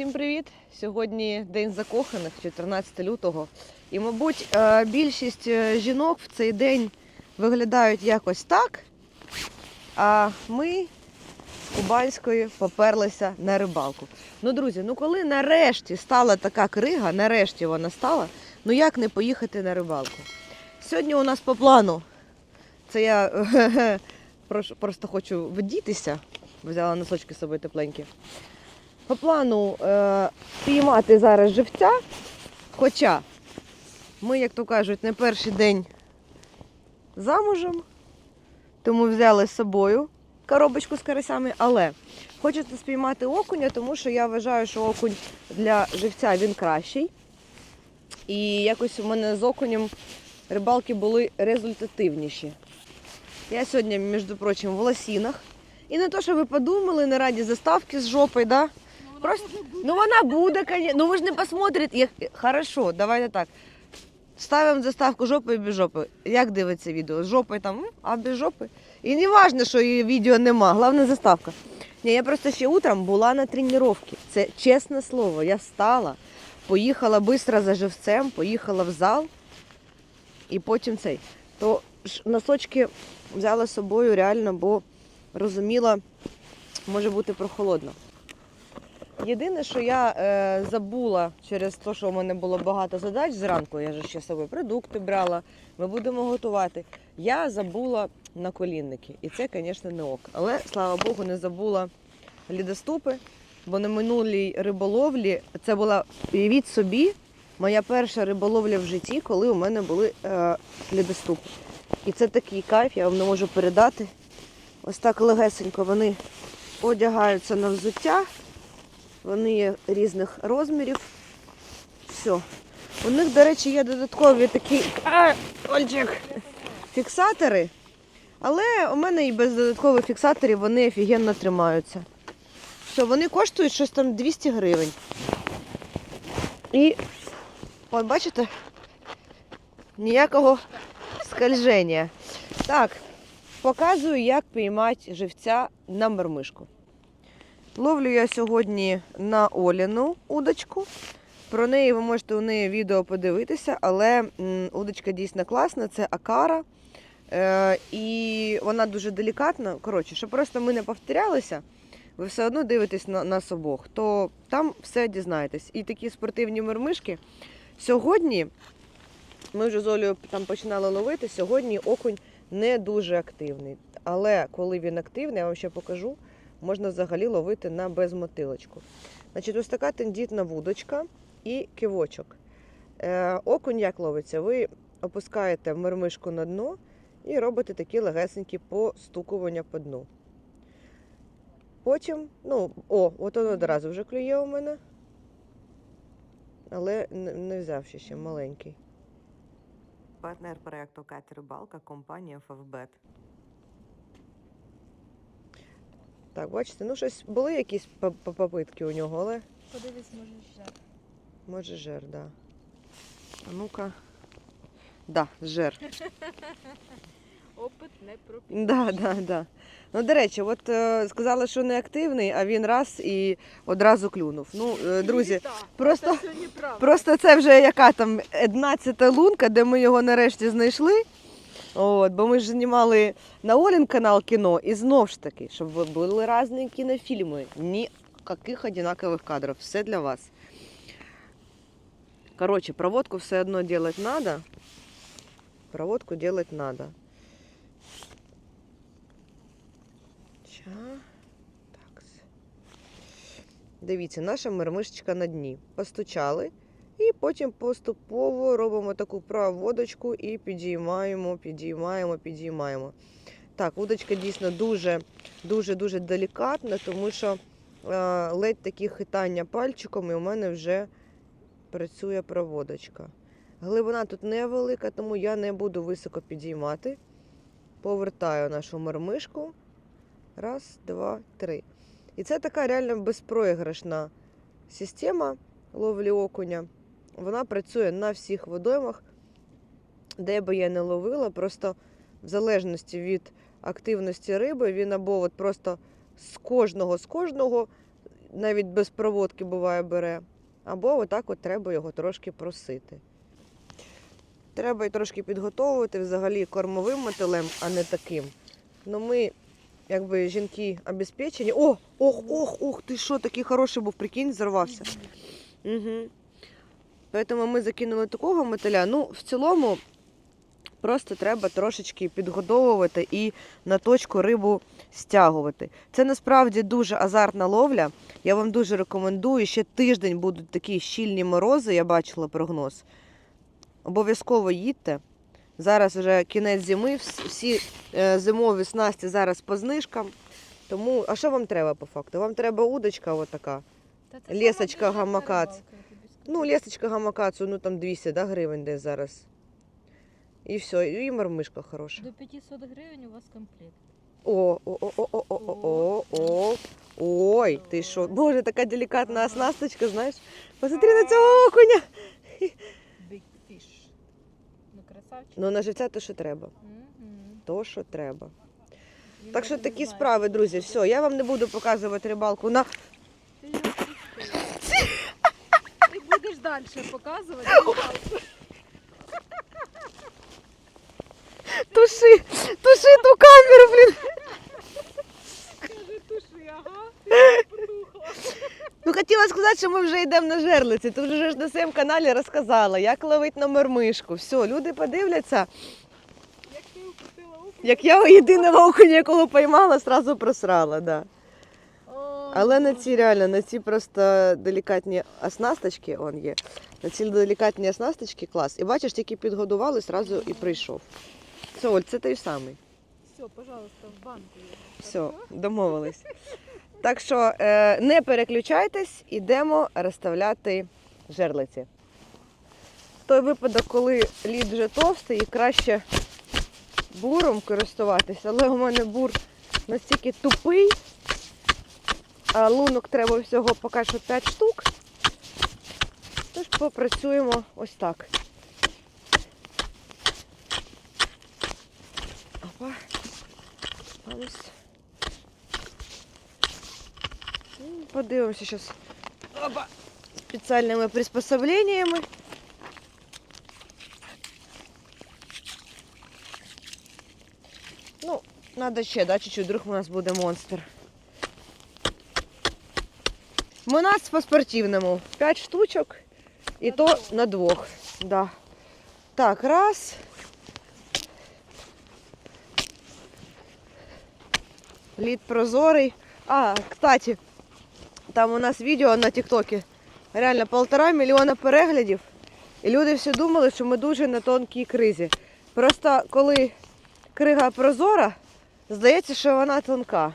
Всім привіт! Сьогодні день закоханих, 14 лютого. І, мабуть, е, більшість е, жінок в цей день виглядають якось так. А ми з Кубанської поперлися на рибалку. Ну, друзі, ну коли нарешті стала така крига, нарешті вона стала, ну як не поїхати на рибалку? Сьогодні у нас по плану, це я просто хочу вдітися, взяла носочки з собою тепленькі. По плану е, піймати зараз живця, хоча ми, як то кажуть, не перший день замужем, тому взяли з собою коробочку з карасями, але хочеться спіймати окуня, тому що я вважаю, що окунь для живця він кращий. І якось у мене з окунем рибалки були результативніші. Я сьогодні, між прочим, в лосінах. І не то, що ви подумали, не раді заставки з жопою, да? Просто, ну вона буде, конечно. Ну ви ж не посмотрите. Як... Хорошо, давайте так. Ставимо заставку жопи і без жопи. Як дивиться відео? З жопою там, а без жопи. І не важливо, що її відео нема, головне заставка. Ні, я просто ще утром була на тренуванні. Це чесне слово. Я встала, поїхала швидко за живцем, поїхала в зал і потім цей. То носочки взяла з собою реально, бо розуміла, може бути прохолодно. Єдине, що я е, забула через те, що у мене було багато задач зранку, я ж ще з собою продукти брала, ми будемо готувати. Я забула наколінники. І це, звісно, не ок. Але, слава Богу, не забула лідоступи, бо на минулій риболовлі це була, уявіть собі, моя перша риболовля в житті, коли у мене були е, лідоступи. І це такий кайф, я вам не можу передати. Ось так легесенько вони одягаються на взуття. Вони є різних розмірів. Все. У них, до речі, є додаткові такі а, Ольчик, фіксатори. Але у мене і без додаткових фіксаторів вони офігенно тримаються. Все, вони коштують щось там 200 гривень. І, от бачите, ніякого скольження. Так, показую, як піймати живця на мармишку. Ловлю я сьогодні на Оліну удочку. Про неї ви можете у неї відео подивитися, але удочка дійсно класна, це акара. Е, і вона дуже делікатна. Коротше, щоб просто ми не повторялися, ви все одно дивитесь на нас обох, то там все дізнаєтесь. І такі спортивні мермишки. Сьогодні ми вже з Олею там починали ловити. Сьогодні окунь не дуже активний. Але коли він активний, я вам ще покажу можна взагалі ловити на безмотилочку. Значить, ось така тендітна вудочка і кивочок. Е, окунь як ловиться? Ви опускаєте мермишку на дно і робите такі легесенькі постукування по дну. Потім, ну, о, от воно одразу вже клює у мене. Але не, взяв ще ще маленький. Партнер проєкту Катя Рибалка, компанія Favbet. Так, бачите, ну щось були якісь по- по- попитки у нього, але Подивись, може ще. може жер, да. А ну-ка. Да, жер. Опит не пропів. Да, да, да. Ну, до речі, от е, сказали, що не активний, а він раз і одразу клюнув. Ну, е, друзі, просто- Це. Просто це вже яка там 11 лунка, де ми його нарешті знайшли. От, бо ми ж знімали на Олін канал кіно, і знов ж таки, щоб були різні кінофільми. Ніяких одинакових кадрів. Все для вас. Короче, проводку все одно делать надо. Проводку делать надо. Дивіться, наша мермишечка на дні. Постучали. І потім поступово робимо таку проводочку і підіймаємо, підіймаємо, підіймаємо. Так, удочка дійсно дуже, дуже, дуже делікатна, тому що е, ледь такі хитання пальчиком, і у мене вже працює проводочка. Глибина тут невелика, тому я не буду високо підіймати. Повертаю нашу мармишку. Раз, два, три. І це така реально безпроіграшна система ловлі окуня. Вона працює на всіх водоймах, де би я не ловила. Просто в залежності від активності риби, він або от просто з кожного, з кожного навіть без проводки буває бере. Або отак от треба його трошки просити. Треба й трошки підготовувати взагалі кормовим мотилем, а не таким. Ну ми, якби жінки обезпечені. О, ох, ох, ох, ти що, такий хороший був, прикинь, зарвався. Угу. Поэтому ми закинули такого мотиля. Ну, в цілому, просто треба трошечки підгодовувати і на точку рибу стягувати. Це насправді дуже азартна ловля. Я вам дуже рекомендую. Ще тиждень будуть такі щільні морози, я бачила прогноз. Обов'язково їдьте. Зараз вже кінець зими, всі е, зимові снасті зараз по знижкам. Тому, а що вам треба по факту? Вам треба удочка отака. Лесочка, гамакац. Ну, лесочка гамакацу, ну там 200 да, гривень десь зараз. І все, і мармишка хороша. До 500 гривень у вас комплект. О, о, о, о, о, о, о, о, Ой, ти що? Боже, така делікатна оснасточка, знаєш. Посмотри на цього окуня. Big fish. Ну, красавчик. Ну, на живця то, що треба. То, що треба. Так що такі справи, друзі. Все, я вам не буду показувати рибалку на далі показувати. туши, туши ту камеру, блін. Каже, туши, ага. Ти потухла. Ну, хотіла сказати, що ми вже йдемо на жерлиці. Ти вже ж на своєму каналі розказала, як ловить на мормишку. Все, люди подивляться. Як ти укусила ухо. Як я єдиного окуня, якого поймала, сразу просрала, да. Але на ці реально, на ці просто делікатні оснасточки, он є. На ці делікатні оснасточки клас. І бачиш, тільки підгодували, сразу і прийшов. Все, Оль, це той самий. Все, пожалуйста, в банку. Все, домовились. Так що е, не переключайтесь, ідемо розставляти жерлиці. Той випадок, коли лід вже товстий і краще буром користуватися, але у мене бур настільки тупий, лунок треба всього поки що 5 штук. Тож попрацюємо ось так. Опа. Ось. Ну, Подивимося зараз Опа. спеціальними приспособленнями. Ну, надо ще, да, чуть-чуть, вдруг у нас буде монстр. У нас по спортивному. 5 штучок. І На то двох. на двох. Да. Так, раз. Лід прозорий. А, кстати, там у нас відео на Тіктокі. Реально полтора мільйона переглядів. І люди всі думали, що ми дуже на тонкій кризі. Просто коли крига прозора, здається, що вона тонка.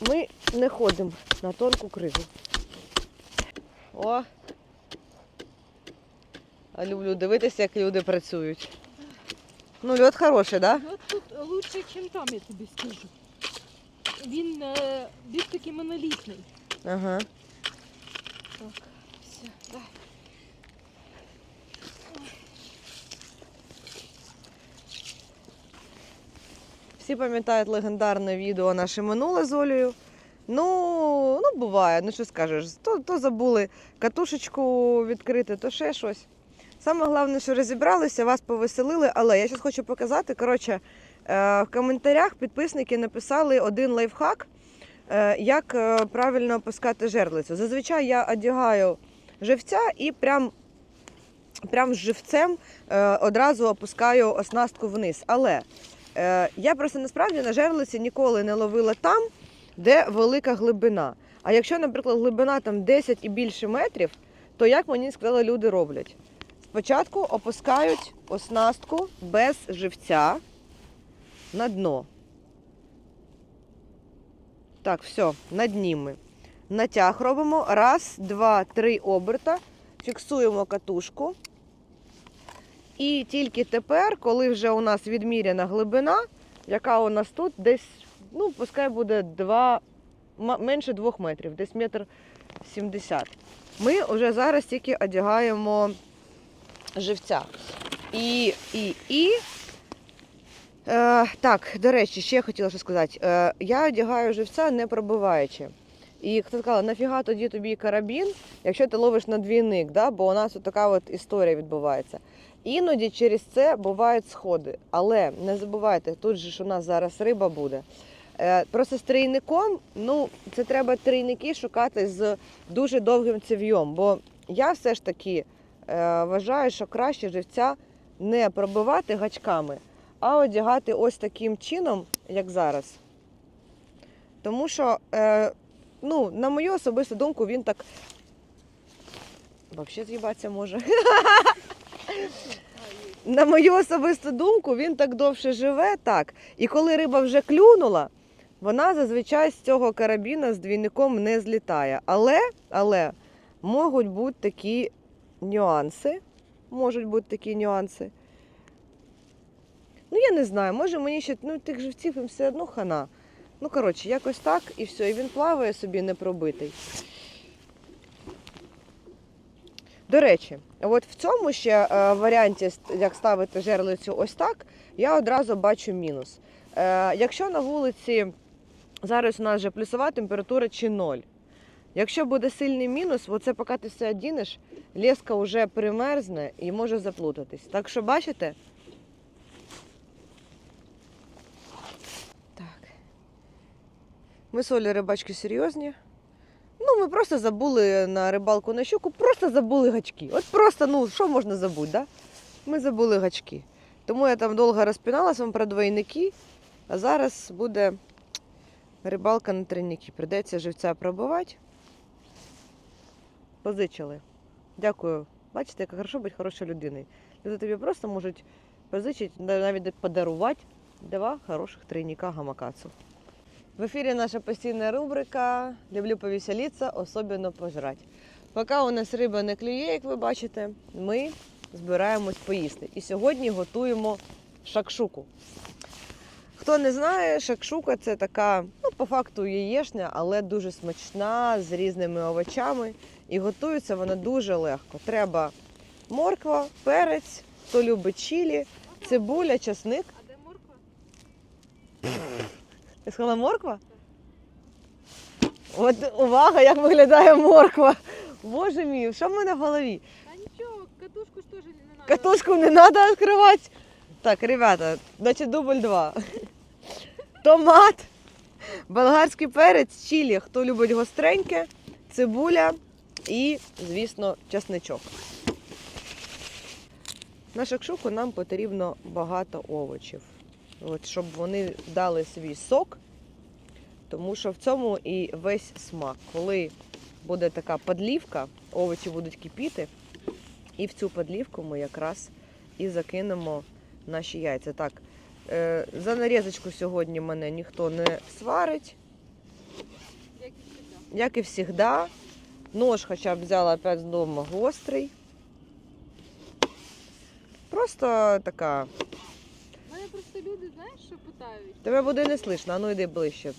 Ми не ходимо на тонку кригу. О! А люблю дивитися, як люди працюють. Ну, льот хороший, так? Да? От тут лучше, ніж там, я тобі скажу. Він е, більш такий монолітний. Ага. Так, все, дай. Всі пам'ятають легендарне відео наше минуле з Олею. Ну, ну буває, ну що скажеш, то, то забули катушечку відкрити, то ще щось. Саме головне, що розібралися, вас повеселили, але я зараз хочу показати. Коротше, е, в коментарях підписники написали один лайфхак, е, як е, правильно опускати жерлицю. Зазвичай я одягаю живця і прям, прям з живцем одразу опускаю оснастку вниз. Але я просто насправді на жерлиці ніколи не ловила там, де велика глибина. А якщо, наприклад, глибина там 10 і більше метрів, то як мені сказали, люди роблять? Спочатку опускають оснастку без живця на дно. Так, все, на дні ми. Натяг робимо. Раз, два, три оберта. Фіксуємо катушку. І тільки тепер, коли вже у нас відміряна глибина, яка у нас тут десь, ну, пускай буде 2, менше 2 метрів, десь метр 70. Ми вже зараз тільки одягаємо живця. І, і, і. Е, так, до речі, ще я хотіла що сказати. Е, я одягаю живця не пробиваючи. І хто сказала, нафіга тоді тобі карабін, якщо ти ловиш на двійник, да? бо у нас от така от історія відбувається. Іноді через це бувають сходи. Але не забувайте, тут же ж у нас зараз риба буде. Е, Просто з трійником, ну, це треба трійники шукати з дуже довгим цев'єм. Бо я все ж таки е, вважаю, що краще живця не пробивати гачками, а одягати ось таким чином, як зараз. Тому що, е, ну, на мою особисту думку, він так. Взагалі з'їбатися може. На мою особисту думку, він так довше живе, так. І коли риба вже клюнула, вона зазвичай з цього карабіна з двійником не злітає. Але, але можуть бути такі нюанси. Можуть бути такі нюанси. Ну, я не знаю, може мені ще ну, тих живців їм все одно хана. Ну, коротше, якось так і все. І він плаває собі не пробитий. До речі, от в цьому ще е, варіанті, як ставити жерлицю ось так, я одразу бачу мінус. Е, якщо на вулиці зараз у нас вже плюсова температура чи ноль. Якщо буде сильний мінус, оце поки ти все одінеш, леска вже примерзне і може заплутатись. Так що бачите? Так. Ми Олею рибачки серйозні. Ну, ми просто забули на рибалку на щуку, просто забули гачки. От просто, ну, що можна забути, да? Ми забули гачки. Тому я там довго розпиналася вам про двойники, а зараз буде рибалка на тройники. Придеться живця пробувати. Позичили. Дякую. Бачите, як хорошо бути хорошою людиною. Люди тобі просто можуть позичити, навіть подарувати два хороших тройника гамакацу. В ефірі наша постійна рубрика Люблю повеселитися, особливо пожрати. Поки у нас риба не клює, як ви бачите, ми збираємось поїсти. І сьогодні готуємо шакшуку. Хто не знає, шакшука це така, по факту яєшня, але дуже смачна, з різними овочами. І готується вона дуже легко. Треба морква, перець, хто любить чилі, цибуля, часник. А де морква? Ти сказала морква? От увага, як виглядає морква. Боже мій, що в мене в голові? Та нічого, катушку ж теж не надо. Катушку не треба відкривати. Так, ребята, значить дубль два. Томат, болгарський перець, чилі, хто любить гостреньке, цибуля і, звісно, часничок. На шакшуку нам потрібно багато овочів, От, щоб вони дали свій сок, тому що в цьому і весь смак. Коли буде така подлівка, овочі будуть кипіти, і в цю подлівку ми якраз і закинемо наші яйця. Так, за нарізочку сьогодні мене ніхто не сварить, Як і завжди. Нож хоча б взяла опять з дому гострий. Просто така. Мене просто люди, знаєш, що питають? Тебе буде не слышно, а ну йди ближче.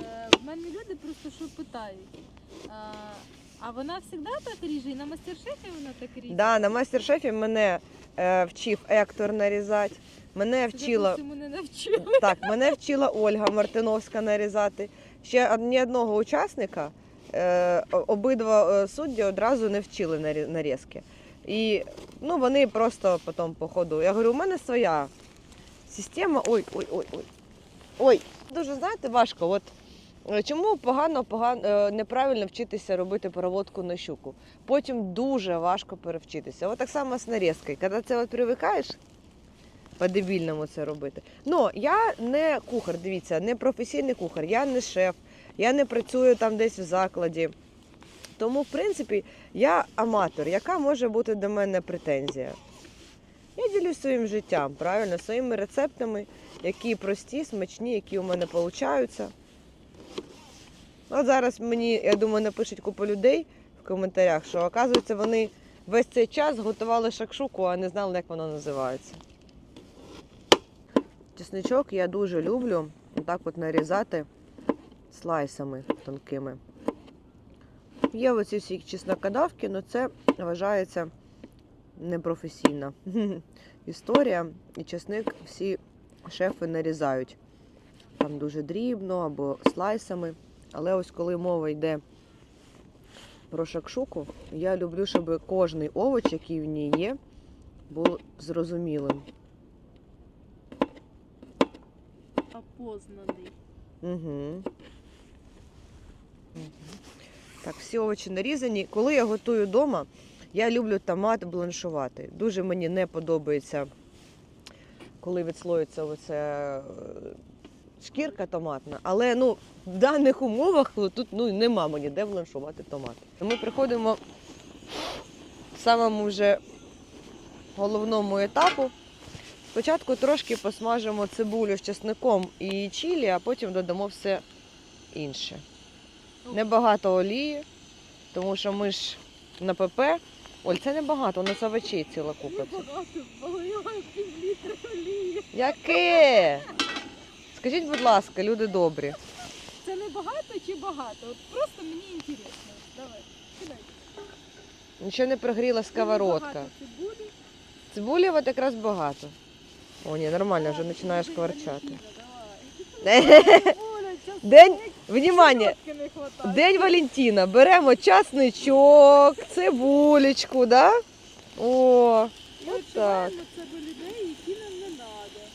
Е, в мене люди просто що питають. А, а вона завжди так ріже? І на мастер-шефі вона так ріже? Да, на мастер-шефі мене е, вчив Ектор нарізати. Мене вчила. Так, мене вчила Ольга Мартиновська нарізати. Ще ні одного учасника е, обидва е, судді одразу не вчили нарізки. І ну, вони просто потім по ходу. Я говорю, у мене своя система. Ой, ой, ой, ой. Ой, дуже знаєте, важко. От е, чому погано, погано е, неправильно вчитися робити переводку на щуку? Потім дуже важко перевчитися. От так само з нарізкою. Коли це от привикаєш, по-дебільному це робити. Ну, я не кухар, дивіться, не професійний кухар, я не шеф, я не працюю там десь в закладі. Тому, в принципі, я аматор. Яка може бути до мене претензія? Я ділюсь своїм життям, правильно, своїми рецептами, які прості, смачні, які у мене получаються. От зараз мені, я думаю, напишуть купа людей в коментарях, що, оказується, вони весь цей час готували шакшуку, а не знали, як воно називається. Чесничок я дуже люблю отак от нарізати слайсами тонкими. Є оці всі чеснокодавки, але це вважається непрофесійна історія. І чесник всі шефи нарізають. Там дуже дрібно або слайсами. Але ось коли мова йде про шакшуку, я люблю, щоб кожний овоч, який в ній є, був зрозумілим. Опознаний. Угу. Так, всі овочі нарізані. Коли я готую вдома, я люблю томат бланшувати. Дуже мені не подобається, коли відслоюється оце е, шкірка томатна. Але ну, в даних умовах ну, тут ну, нема мені де бланшувати томат. Ми приходимо к самому вже головному етапу. Спочатку трошки посмажимо цибулю з чесником і чилі, а потім додамо все інше. Небагато олії, тому що ми ж на ПП. Оль, це небагато, у нас овочей ціла купа. Олії. Яке? Скажіть, будь ласка, люди добрі. Це не багато чи багато? От просто мені інтересно. Давай, кидай. Нічого не пригріла сковородка. Цибулі. Цибулі от якраз багато. О, ні, нормально, вже Ладно, починає День внимание. День Валентина. Беремо часничок, цибулечку, да? О, І Отак. це до людей, які нам не треба.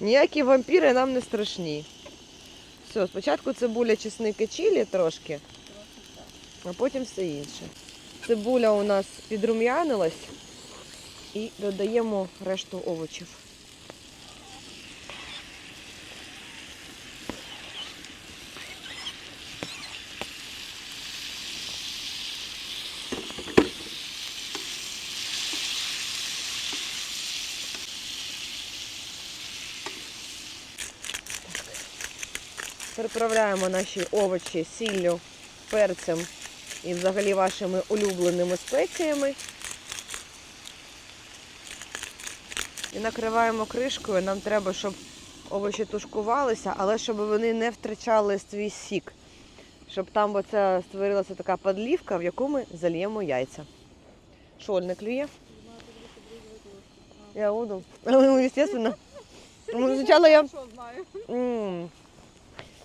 ніякі вампіри нам не страшні. Все, спочатку цибуля, чесник і чилі трошки, а потім все інше. Цибуля у нас підрум'янилась і додаємо решту овочів. Приправляємо наші овочі сіллю, перцем і взагалі вашими улюбленими спеціями. І накриваємо кришкою. Нам треба, щоб овочі тушкувалися, але щоб вони не втрачали свій сік. Щоб там оця створилася така подлівка, в яку ми зальємо яйця. Шоль не клює? Я буду. Ну, звісно. Спочатку я знаю?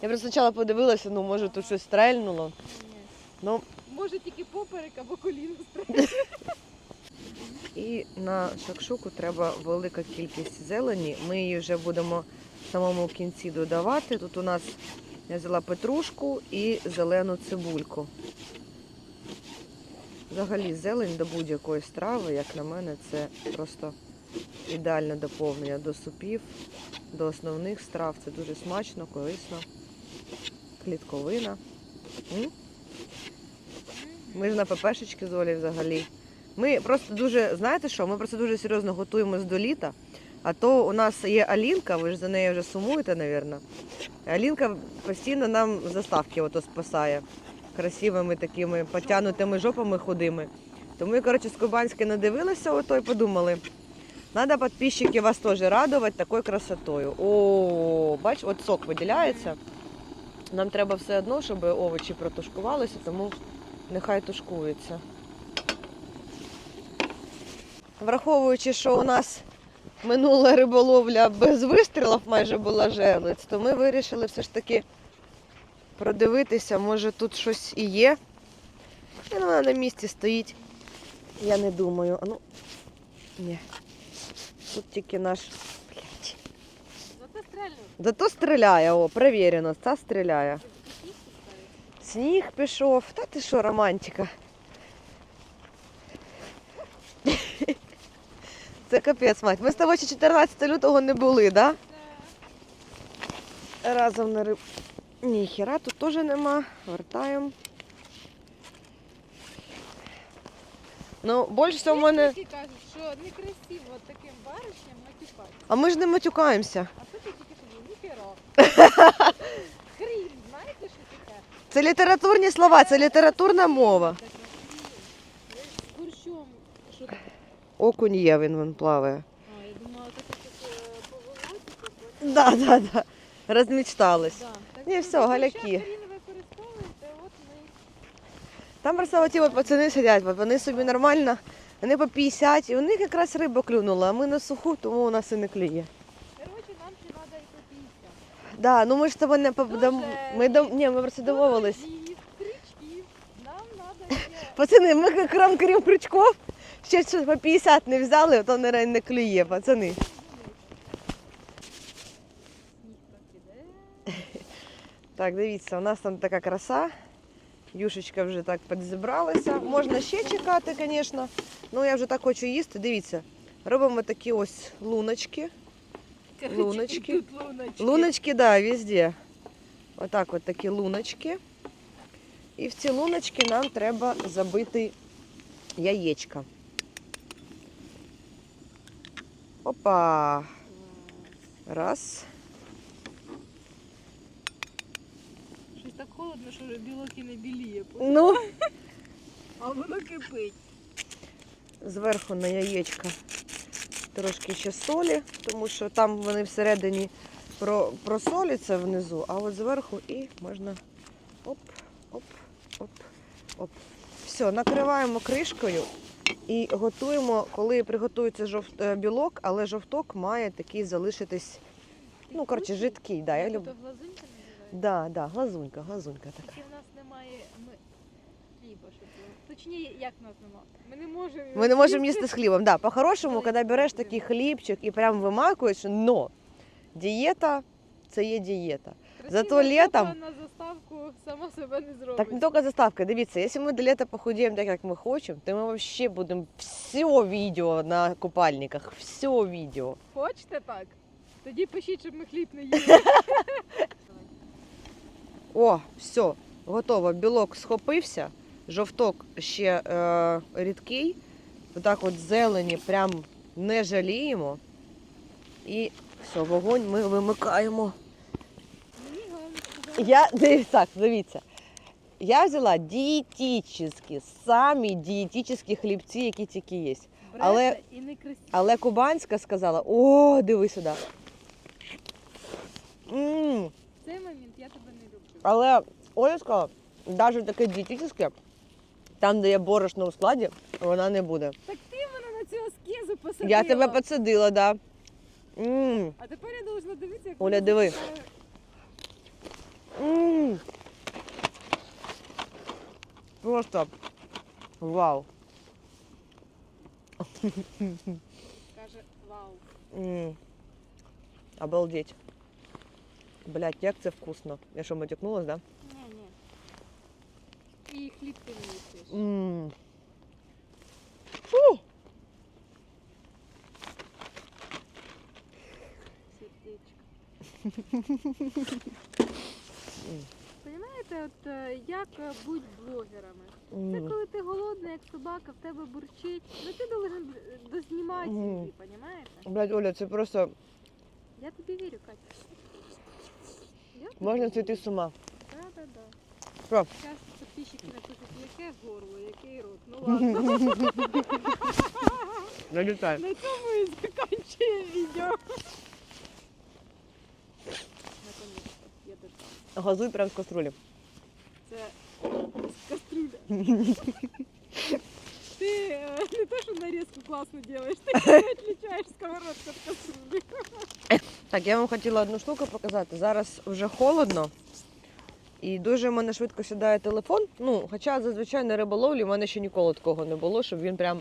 Я просто спочатку подивилася, ну може тут щось стрельнуло. Ну Може тільки поперек або коліно стріляти. і на шакшуку треба велика кількість зелені. Ми її вже будемо в самому кінці додавати. Тут у нас я взяла петрушку і зелену цибульку. Взагалі зелень до будь-якої страви, як на мене, це просто ідеальне доповнення до супів, до основних страв. Це дуже смачно, корисно. Клітковина. Ми ж на ППшечки з Олі взагалі. Ми просто дуже, знаєте що, ми просто дуже серйозно готуємось до літа. А то у нас є Алінка, ви ж за нею вже сумуєте, мабуть. Алінка постійно нам заставки ото спасає красивими такими потягнутими жопами худими. Тому ми, коротше, з Кубанської надивилися ото і подумали. Надо підписчики вас теж радувати такою красотою. О, бач, от сок виділяється. Нам треба все одно, щоб овочі протушкувалися, тому нехай тушкуються. Враховуючи, що у нас минула риболовля без вистрілів майже була жерлиць, то ми вирішили все ж таки продивитися, може тут щось і є. І вона на місці стоїть. Я не думаю. А ну, ні. Тут тільки наш. Стрельну. Зато стріляє, о, перевірено, ця стріляє. Сніг пішов. Та ти що, романтика? Це капець, мать. Ми з тобою ще 14 лютого не були, так? Да? Разом на риб. Ні, хіра тут теж нема. Вертаємо. Ну, більше всього в мене. Кажуть, що некрасиво таким баришням матюкатися. А ми ж не матюкаємося. А що Хрін, знаєте, що таке? Це літературні слова, це літературна мова. З. Що таке? Окунь є, він, він плаває. А, я так як по. Да, да, да. Розмічтались. Ні, все, галяки. Там просто от пацани сидять, от вони собі нормально, вони по 50, і у них якраз риба клюнула, а ми на суху, тому у нас і не клює. Коротше, нам ще треба і по 50. Да, ну ми ж з тобою не по- Дуже. дом... ми дом... Ні, ми просто домовились. Пацани, ми крім крім крючков, ще щось по 50 не взяли, то не, не клює, пацани. Так, дивіться, у нас там така краса. Юшечка вже так підзібралася. Можна ще чекати, звісно. Ну я вже так хочу їсти. Дивіться, робимо такі ось луночки. Луночки. Тут луночки. Луночки, да, везде. Отак от такі луночки. І в ці луночки нам треба забити яєчка. Опа. Раз. Щось так холодно, що білок і не біліє. Ну, А воно кипить. зверху на яєчка трошки ще солі, тому що там вони всередині про, просоляться внизу, а от зверху і можна оп, оп, оп, оп. Все, накриваємо кришкою і готуємо, коли приготується жовт, е, білок, але жовток має такий залишитись, ну, коротше, жидкий. Да, я називається? Да, да, глазунька, глазунька така. Тільки в нас немає ми... хліба, щоб. Точніше, як нас? Ми не можемо. Ми не можемо їсти з хлібом. Да, по-хорошому, коли береш такий хлібчик і прям вимакуєш, но дієта це є дієта. зато летом- на заставку сама себе не зробить. Так не тільки заставка. Дивіться, якщо ми до літа похудіємо так, як ми хочемо, то ми взагалі будемо все відео на купальниках, все відео. Хочете так? Тоді пишіть, щоб ми хліб не їли. О, все, готово. Білок схопився, жовток ще е, рідкий. Отак от зелені прям не жаліємо. І все, вогонь ми вимикаємо. Я так, дивіться. Я взяла дієтичні, самі дієтичні хлібці, які тільки є. Але-. Але кубанська сказала: о, диви сюди. м В цей момент я тебе не люблю. Але Оля сказала, навіть таке дієтичне, там, де є борошно у складі, вона не буде. Так ти мене на цю аскезу посадила. Я тебе підсадила, так. Да. м А тепер я должна дивитися, як Оля, вона диви. запікає. м Просто вау. Каже, вау. м Обалдеть. Блять, як це вкусно. Я що, матюкнулась, да? І хліб ти не їсиш. М. Фу. Сердечко. Понимаєте, от е, як е, бути блогерами? Це М. коли ти голодний, як собака, в тебе бурчить. Ну ти должен е, дознімати Мгм. собі, понімаєте? Блядь, Оля, це просто Я тобі вірю, Катя. Я тобі можна вірю. зійти з ума. Да, да, да. Що? Зараз підписчики напишуть, яке горло, який рот. Ну ладно. Налітай. На цьому і закінчує відео. Наконец-то, я дождалась. Газуй прямо з каструлі. Це з кастрюля. Ти е, не то, що нарізку класно робиш, ти не відлічаєш сковородку від кастрюлі. Так, я вам хотіла одну штуку показати. Зараз вже холодно. І дуже в мене швидко сідає телефон. Ну, хоча зазвичай на риболовлі в мене ще ніколи такого не було, щоб він прям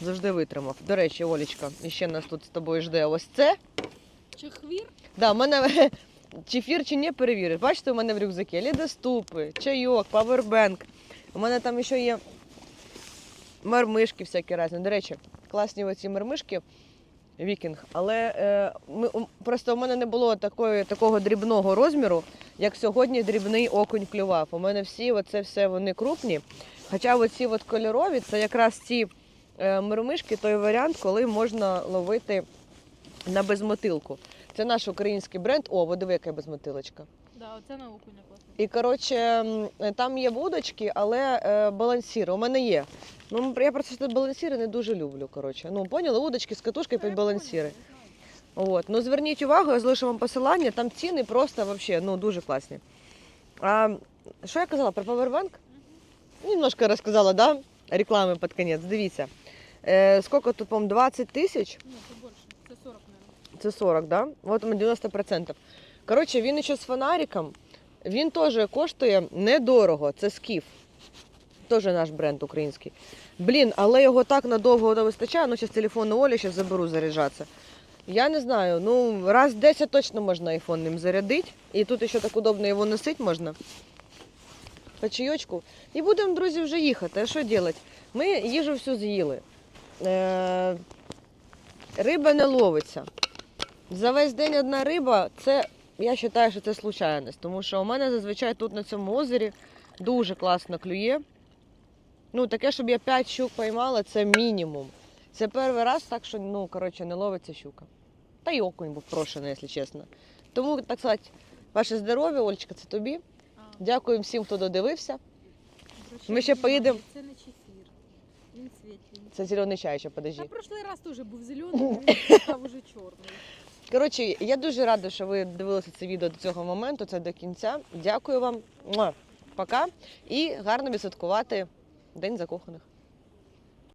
завжди витримав. До речі, Олічка, іще нас тут з тобою жде ось це. Чехвір? Да, в мене чефір чи ні перевіриш. Бачите, у мене в рюкзакі лідоступи, чайок, павербенк. У мене там ще є мармишки всякі різні. До речі, класні оці мармишки. Вікінг, але е, ми, просто у мене не було такої, такого дрібного розміру, як сьогодні дрібний окунь клював. У мене всі оце все вони крупні. Хоча оці от кольорові це якраз ці е, мирмишки, той варіант, коли можна ловити на безмотилку. Це наш український бренд. О, ви диви, яка безмотилочка. Да, оце на окуня класно. І коротше, там є вудочки, але е, балансіри. У мене є. Ну я просто балансіри не дуже люблю. Коротше. Ну, поняли, удочки з катушкою під балансіри. От. Ну зверніть увагу, я залишу вам посилання, там ціни просто вообще, ну, дуже класні. А, що я казала про Powerbank? Немножко розказала, да? Реклами під кінець. Дивіться. Е, скільки тут, по 20 тисяч? Це 40, мабуть. Це 40, да? От 90%. Коротше, він ще з фонариком. Він теж коштує недорого. Це скіф. Теж наш бренд український. Блін, але його так надовго не вистачає. Ну, зараз телефон у Олі, зараз заберу заряджатися. Я не знаю, ну раз 10 точно можна айфон ним зарядити. І тут ще так удобно його носити можна. По чайочку. І будемо, друзі, вже їхати. А що робити? Ми їжу всю з'їли. Е- риба не ловиться. За весь день одна риба це, я вважаю, що це случайність. Тому що у мене зазвичай тут на цьому озері дуже класно клює. Ну, таке, щоб я 5 щук поймала, це мінімум. Це перший раз так, що ну, коротше, не ловиться щука. Та й окунь був прошений, якщо чесно. Тому, так сказати, ваше здоров'я, Олечка, це тобі. Дякую всім, хто додивився. Ми ще поїдемо. Це не чефір. Він світленький. Це зелений чай, ще Та подожди. прошлий раз теж був зелений, він став уже чорний. Коротше, я дуже рада, що ви дивилися це відео до цього моменту, це до кінця. Дякую вам. Пока. І гарно відсвяткувати День закоханих.